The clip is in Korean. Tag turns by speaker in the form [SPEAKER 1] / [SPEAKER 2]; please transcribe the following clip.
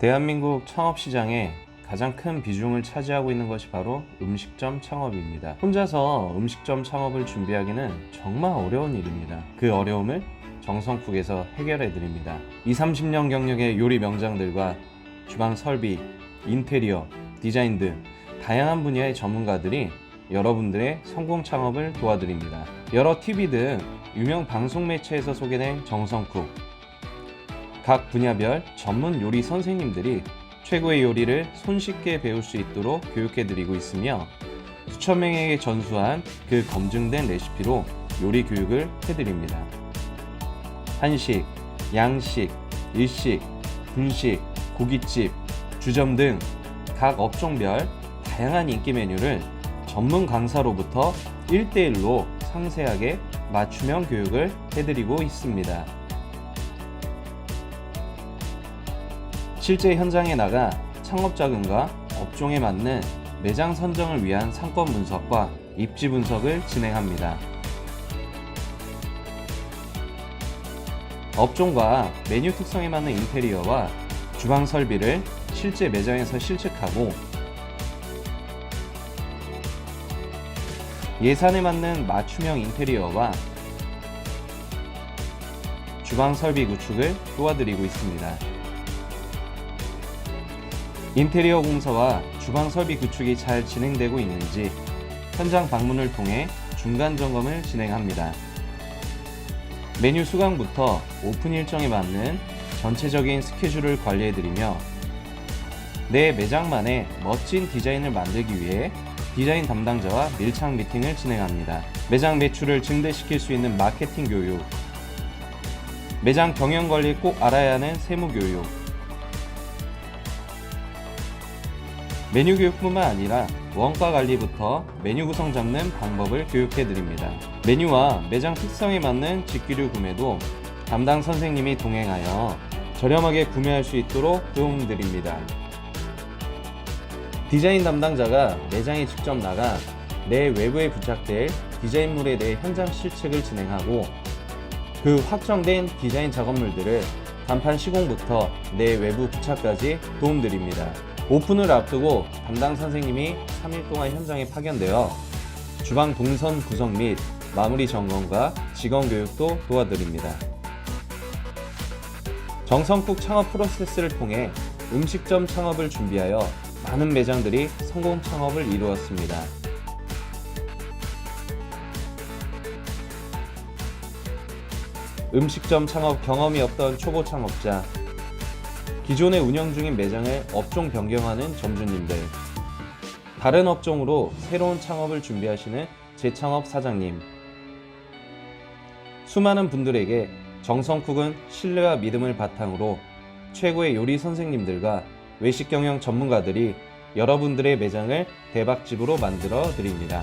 [SPEAKER 1] 대한민국 창업 시장에 가장 큰 비중을 차지하고 있는 것이 바로 음식점 창업입니다. 혼자서 음식점 창업을 준비하기는 정말 어려운 일입니다. 그 어려움을 정성쿡에서 해결해 드립니다. 2, 30년 경력의 요리 명장들과 주방 설비, 인테리어, 디자인 등 다양한 분야의 전문가들이 여러분들의 성공 창업을 도와드립니다. 여러 TV 등 유명 방송 매체에서 소개된 정성쿡. 각 분야별 전문 요리 선생님들이 최고의 요리를 손쉽게 배울 수 있도록 교육해드리고 있으며 수천 명에게 전수한 그 검증된 레시피로 요리 교육을 해드립니다. 한식, 양식, 일식, 분식, 고깃집, 주점 등 각 업종별 다양한 인기 메뉴를 전문 강사로부터 1대1로 상세하게 맞춤형 교육을 해드리고 있습니다. 실제 현장에 나가 창업 자금과 업종에 맞는 매장 선정을 위한 상권 분석과 입지 분석을 진행합니다. 업종과 메뉴 특성에 맞는 인테리어와 주방 설비를 실제 매장에서 실측하고 예산에 맞는 맞춤형 인테리어와 주방 설비 구축을 도와드리고 있습니다. 인테리어 공사와 주방 설비 구축이 잘 진행되고 있는지 현장 방문을 통해 중간 점검을 진행합니다. 메뉴 수강부터 오픈 일정에 맞는 전체적인 스케줄을 관리해드리며 내 매장만의 멋진 디자인을 만들기 위해 디자인 담당자와 밀착 미팅을 진행합니다. 매장 매출을 증대시킬 수 있는 마케팅 교육, 매장 경영 관리 꼭 알아야 하는 세무 교육, 메뉴 교육뿐만 아니라 원가 관리부터 메뉴 구성 잡는 방법을 교육해 드립니다. 메뉴와 매장 특성에 맞는 직기류 구매도 담당 선생님이 동행하여 저렴하게 구매할 수 있도록 도움드립니다. 디자인 담당자가 매장에 직접 나가 내 외부에 부착될 디자인물에 대해 현장 실측을 진행하고 그 확정된 디자인 작업물들을 간판 시공부터 내 외부 부착까지 도움드립니다. 오픈을 앞두고 담당 선생님이 3일 동안 현장에 파견되어 주방 동선 구성 및 마무리 점검과 직원 교육도 도와드립니다. 정성국 창업 프로세스를 통해 음식점 창업을 준비하여 많은 매장들이 성공 창업을 이루었습니다. 음식점 창업 경험이 없던 초보 창업자, 기존에 운영 중인 매장을 업종 변경하는 점주님들, 다른 업종으로 새로운 창업을 준비하시는 재창업 사장님, 수많은 분들에게 정성쿡은 신뢰와 믿음을 바탕으로 최고의 요리 선생님들과 외식 경영 전문가들이 여러분들의 매장을 대박집으로 만들어 드립니다.